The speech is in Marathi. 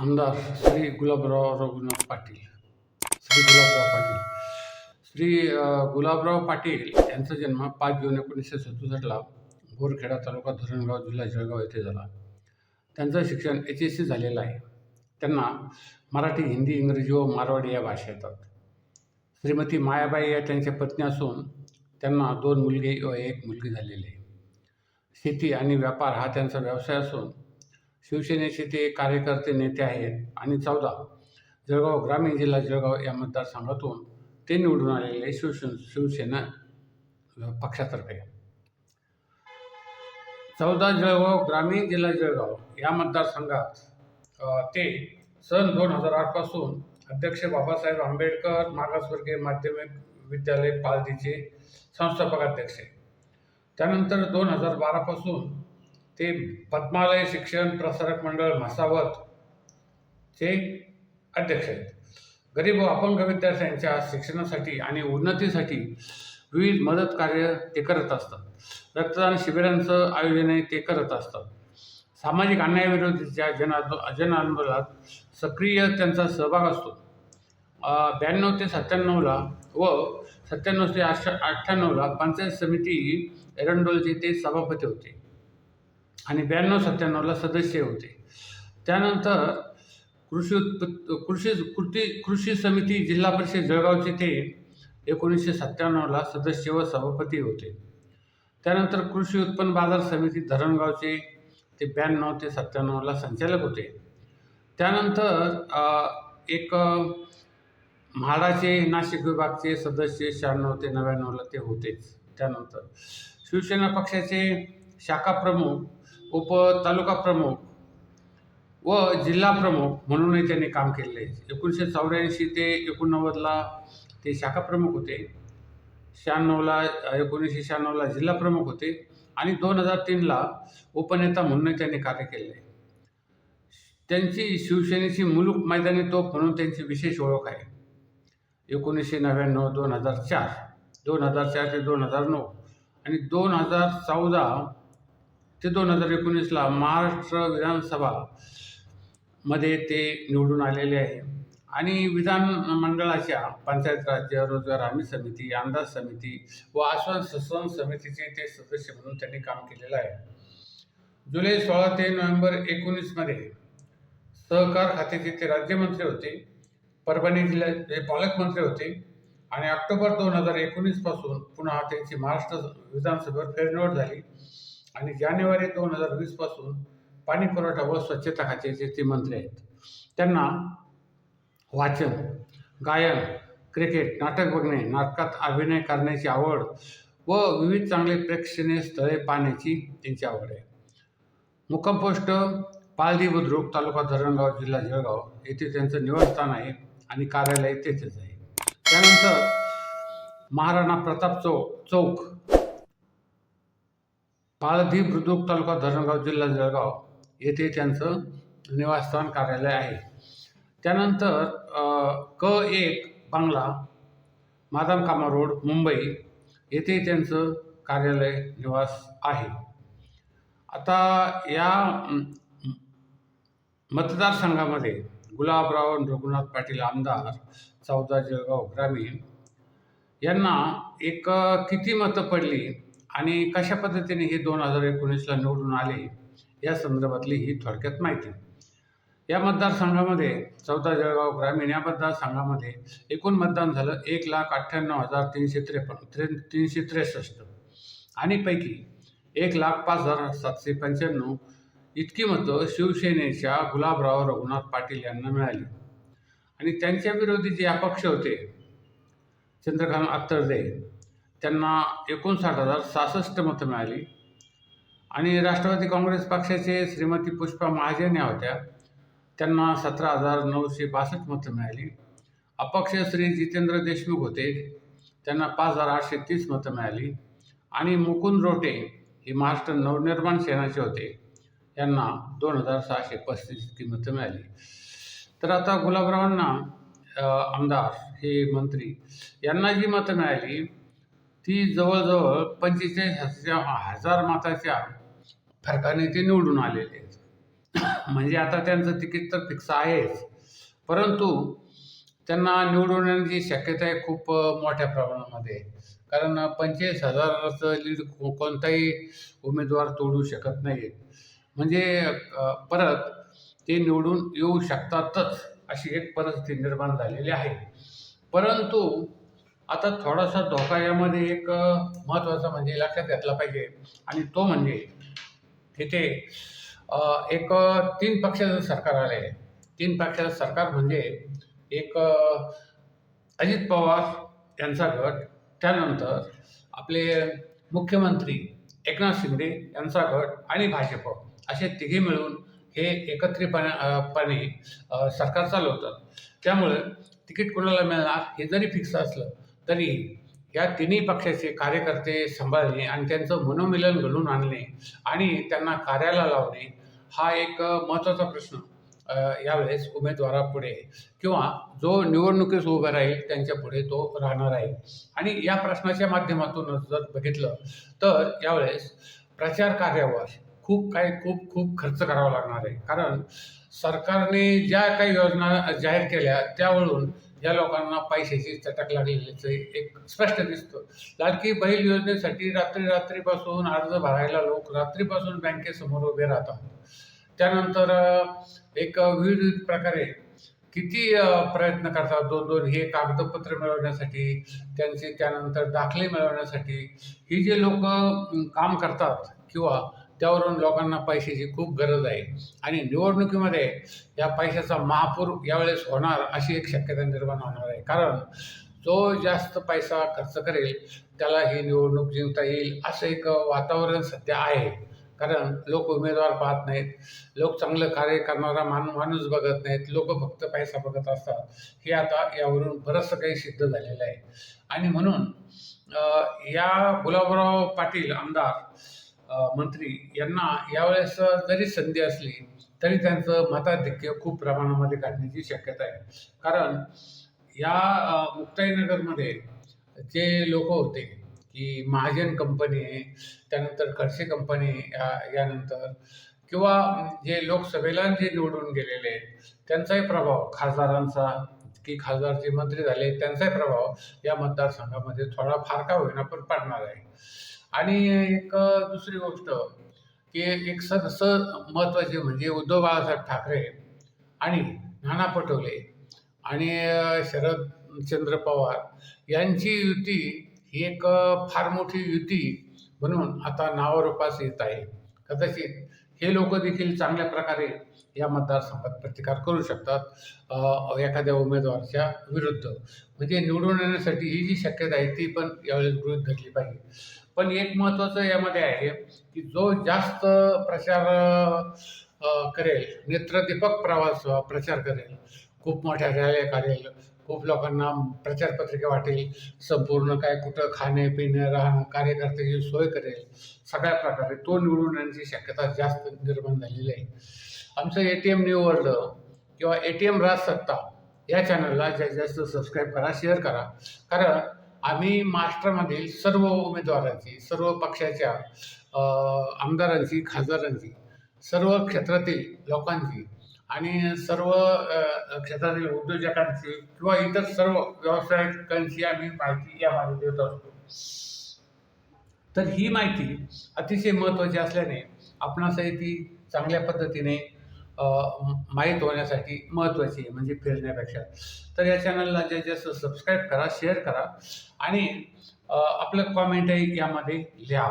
आमदार श्री गुलाबराव रघुनाथ पाटील. श्री गुलाबराव पाटील. श्री गुलाबराव पाटील यांचा जन्म पाच जून एकोणीसशे सदुसष्टला बोरखेडा तालुका धरणगाव जिल्हा जळगाव येथे झाला. त्यांचं शिक्षण एच एस सी झालेलं आहे. त्यांना मराठी हिंदी इंग्रजी व मारवाडी या भाषा येतात. श्रीमती मायाबाई या त्यांच्या पत्नी असून त्यांना दोन मुलगे व एक मुलगी झालेली आहे. शेती आणि व्यापार हा त्यांचा व्यवसाय असून शिवसेनेचे ते कार्यकर्ते नेते आहेत आणि चौदा जळगाव ग्रामीण जिल्हा जळगाव या मतदारसंघातून ते निवडून आलेले शिवसेन शिवसेना पक्षातर्फे. चौदा जळगाव ग्रामीण जिल्हा जळगाव या मतदारसंघात ते सन दोन हजार आठपासून अध्यक्ष बाबासाहेब आंबेडकर मागासवर्गीय माध्यमिक विद्यालय पालदीचे संस्थापक अध्यक्ष. त्यानंतर दोन हजार बारापासून ते पद्मालय शिक्षण प्रसारक मंडळ म्हसावत चे अध्यक्ष आहेत. गरीब व अपंग विद्यार्थ्यांच्या शिक्षणासाठी आणि उन्नतीसाठी विविध मदत कार्य ते करत असतात. रक्तदान शिबिरांचं आयोजनही ते करत असतात. सामाजिक अन्यायाविरोधीच्या जन जन आंदोलनात सक्रिय त्यांचा सहभाग असतो. ब्याण्णव ते सत्त्याण्णवला व सत्त्याण्णव ते अठ अठ्ठ्याण्णवला पंचायत समिती एरंडोलचे ते सभापती होते. आणि ब्याण्णव सत्त्याण्णवला सदस्य होते. त्यानंतर कृषी उत्पत् कृषी कृती कृषी समिती जिल्हा परिषद जळगावचे ते एकोणीसशे सत्त्याण्णवला सदस्य व सभापती होते. त्यानंतर कृषी उत्पन्न बाजार समिती धरणगावचे ते ब्याण्णव ते सत्त्याण्णवला संचालक होते. त्यानंतर एक म्हाडाचे नाशिक विभागचे सदस्य शहाण्णव ते नव्याण्णवला ते होतेच. त्यानंतर शिवसेना पक्षाचे शाखा प्रमुख उप तालुका प्रमुख व जिल्हा प्रमुख म्हणूनही त्यांनी काम केलेले आहे. एकोणीसशे चौऱ्याऐंशी ते एकोणनव्वदला ते शाखा प्रमुख होते. शहाण्णवला एकोणीसशे शहाण्णवला जिल्हा प्रमुख होते. आणि दोन हजार तीनला उपनेता म्हणूनही त्यांनी कार्य केले आहे. त्यांची शिवसेनेची मुलूक मैदानी तोफ म्हणून त्यांची विशेष ओळख आहे. एकोणीसशे नव्याण्णव दोन हजार चार दोन हजार चार ते दोन हजार नऊ आणि दोन हजार चौदा ते दोन हजार एकोणीसला महाराष्ट्र विधानसभा मध्ये ते निवडून आलेले आहे. आणि विधान मंडळाच्या पंचायत राज्य रोजगार हमी समिती अंदाज समिती व आश्वासन समितीचे ते सदस्य म्हणून त्यांनी काम केलेलं आहे. जुलै सोळा ते नोव्हेंबर एकोणीसमध्ये सहकार खात्याचे ते राज्यमंत्री होते परभणी जिल्ह्याचे पालकमंत्री होते आणि ऑक्टोबर दोन हजार एकोणीसपासून पुन्हा त्यांची महाराष्ट्र विधानसभेवर फेरनिवड झाली. आणि जानेवारी दोन हजार वीसपासून पाणी पुरवठा व स्वच्छता खात्याचे ते मंत्री आहेत त्यांना वाचन गायन क्रिकेट नाटक बघणे नाटकात अभिनय करण्याची आवड व विविध चांगले प्रेक्षणीय स्थळे पाहण्याची त्यांची आवड आहे. मुक्काम पोस्ट पालदी बुद्रुक तालुका धरणगाव जिल्हा जळगाव येथे त्यांचं निवासस्थान आहे आणि कार्यालय तेथेच आहे. त्यानंतर महाराणा प्रताप चौक चौक पालधी बुद्रुक तालुका धरणगाव जिल्हा जळगाव येथे त्यांचं निवासस्थान कार्यालय आहे. त्यानंतर क एक बांगला मादाम कामा रोड मुंबई येथे त्यांचं कार्यालय निवास आहे. आता या मतदारसंघामध्ये गुलाबराव रघुनाथ पाटील आमदार चौदा जळगाव ग्रामीण यांना एक किती मतं पडली? आणि कशा पद्धतीने हे दोन हजार एकोणीसला निवडून आले या संदर्भातली ही थोडक्यात माहिती. या मतदारसंघामध्ये चौदा जळगाव ग्रामीण या मतदारसंघामध्ये एकूण मतदान झालं एक लाख अठ्ठ्याण्णव हजार तीनशे त्रेपन्न त्रे तीनशे त्रेसष्ट. आणि पैकी एक लाख पाच हजार सातशे पंच्याण्णव इतकी मतं शिवसेनेच्या गुलाबराव रघुनाथ पाटील यांना मिळाली. आणि त्यांच्या विरोधी जे अपक्ष होते चंद्रकांत अत्तरदे त्यांना एकोणसाठ हजार सहासष्ट मतं मिळाली. आणि राष्ट्रवादी काँग्रेस पक्षाचे श्रीमती पुष्पा महाजन या होत्या. त्यांना सतरा हजार नऊशे बासष्ट मतं मिळाली. अपक्ष श्री जितेंद्र देशमुख होते. त्यांना पाच हजार आठशे तीस मतं मिळाली. आणि मुकुंद रोटे हे महाराष्ट्र नवनिर्माण सेनाचे होते. यांना दोन हजार सहाशे पस्तीस इतकी मतं मिळाली. तर आता गुलाबरावांना आमदार हे मंत्री यांना जी मतं मिळाली ती जवळजवळ पंचेचाळीस हजार हजार मताच्या फरकाने ते निवडून आलेले आहेत. म्हणजे आता त्यांचं तिकीट तर फिक्स आहेच. परंतु त्यांना निवडून येण्याची शक्यता आहे खूप मोठ्या प्रमाणामध्ये. कारण पंचेचाळीस हजाराचं लीड कोणताही उमेदवार तोडू शकत नाही म्हणजे परत ते निवडून येऊ शकतातच अशी एक परिस्थिती निर्माण झालेली आहे. परंतु आता थोडासा धोका यामध्ये एक महत्त्वाचा म्हणजे लक्षात घेतला पाहिजे. आणि तो म्हणजे तिथे एक तीन पक्षाचं सरकार आले आहे तीन पक्षाचं सरकार म्हणजे एक अजित पवार यांचा गट त्यानंतर आपले मुख्यमंत्री एकनाथ शिंदे यांचा गट आणि भाजप असे तिघे मिळून हे एकत्रितपणे सरकार चालवतात. त्यामुळे तिकीट कोणाला मिळणार हे जरी फिक्स असलं तरी या तिन्ही पक्षाचे कार्यकर्ते सांभाळणे आणि त्यांचं मनोमिलन घडून आणणे आणि त्यांना कार्याला लावणे हा एक महत्त्वाचा प्रश्न यावेळेस उमेदवारापुढे किंवा जो निवडणुकीस उभा राहील त्यांच्यापुढे तो राहणार आहे. आणि या प्रश्नाच्या माध्यमातून जर बघितलं तर यावेळेस प्रचार कार्यावर खूप काही खूप खूप खर्च करावा लागणार आहे. कारण सरकारने ज्या काही योजना जाहीर केल्या त्यावरून या लोकांना पैशाची चटक लागलेल्याचं एक स्पष्ट दिसतं. लाडकी बहीण योजनेसाठी रात्री रात्रीपासून अर्ज भरायला लोक रात्रीपासून बँकेसमोर उभे राहतात. त्यानंतर एक विविध प्रकारे किती प्रयत्न करतात. दोन दोन हे कागदपत्र मिळवण्यासाठी त्यांचे त्यानंतर दाखले मिळवण्यासाठी. ही जे लोक काम करतात किंवा त्यावरून लोकांना पैशाची खूप गरज आहे. आणि निवडणुकीमध्ये या पैशाचा महापूर यावेळेस होणार अशी एक शक्यता निर्माण होणार आहे. कारण जो जास्त पैसा खर्च करेल त्याला ही निवडणूक जिंकता येईल असं एक वातावरण सध्या आहे. कारण लोक उमेदवार पाहत नाहीत लोक चांगलं कार्य करणारा मान माणूस बघत नाहीत लोक फक्त पैसा बघत असतात. हे आता यावरून बरंचसं काही सिद्ध झालेलं आहे. आणि म्हणून या गुलाबराव पाटील आमदार मंत्री यांना यावेळेस जरी संधी असली तरी त्यांचं मताधिक्य खूप प्रमाणामध्ये काढण्याची शक्यता आहे. कारण या मुक्ताईनगरमध्ये जे लोक होते की महाजन कंपनी त्यानंतर खडसे कंपनी या यानंतर किंवा जे लोकसभेला जे निवडून गेलेले आहेत त्यांचाही प्रभाव खासदारांचा की खासदार जे मंत्री झाले त्यांचाही प्रभाव या मतदारसंघामध्ये थोडा फार का होईना पण पडणार आहे. आणि एक दुसरी गोष्ट की एक सर स महत्त्वाची म्हणजे उद्धव बाळासाहेब ठाकरे आणि नाना पटोले आणि शरद चंद्र पवार यांची युती ही एक फार मोठी युती म्हणून आता नावारूपास येत आहे. कदाचित हे लोक देखील चांगल्या प्रकारे या मतदारसंघात प्रतिकार करू शकतात एखाद्या उमेदवाराच्या विरुद्ध. म्हणजे निवडून येण्यासाठी ही जी शक्यता आहे ती पण यावेळेस गृहीत धरली पाहिजे. पण एक महत्त्वाचं यामध्ये आहे की जो जास्त प्रचार करेल नेत्रदीपक प्रवास प्रचार करेल खूप मोठ्या रॅल्या काढेल खूप लोकांना प्रचारपत्रिका वाटेल संपूर्ण काय कुठं खाणे पिणे राहणं कार्यकर्त्याची सोय करेल सगळ्या प्रकारे तो निवडून येण्याची शक्यता जास्त निर्माण झालेली आहे. आमचं ए टी एम निवडलं किंवा ए टी एम राजसत्ता या चॅनलला जास्तीत जास्त सबस्क्राईब करा शेअर करा. कारण आम्ही महाराष्ट्रामधील सर्व उमेदवारांची सर्व पक्षाच्या आमदारांची खासदारांची सर्व क्षेत्रातील लोकांची आणि सर्व क्षेत्रातील उद्योजकांची किंवा इतर सर्व व्यावसायिकांची आम्ही माहिती यामध्ये देत असतो. तर ही माहिती अतिशय महत्त्वाची असल्याने आपणासही ती चांगल्या पद्धतीने माहीत होण्यासाठी महत्त्वाची आहे म्हणजे फिरण्यापेक्षा. तर या चॅनलला जे जास्त सबस्क्राईब करा शेअर करा आणि आपलं कॉमेंटही यामध्ये लिहा.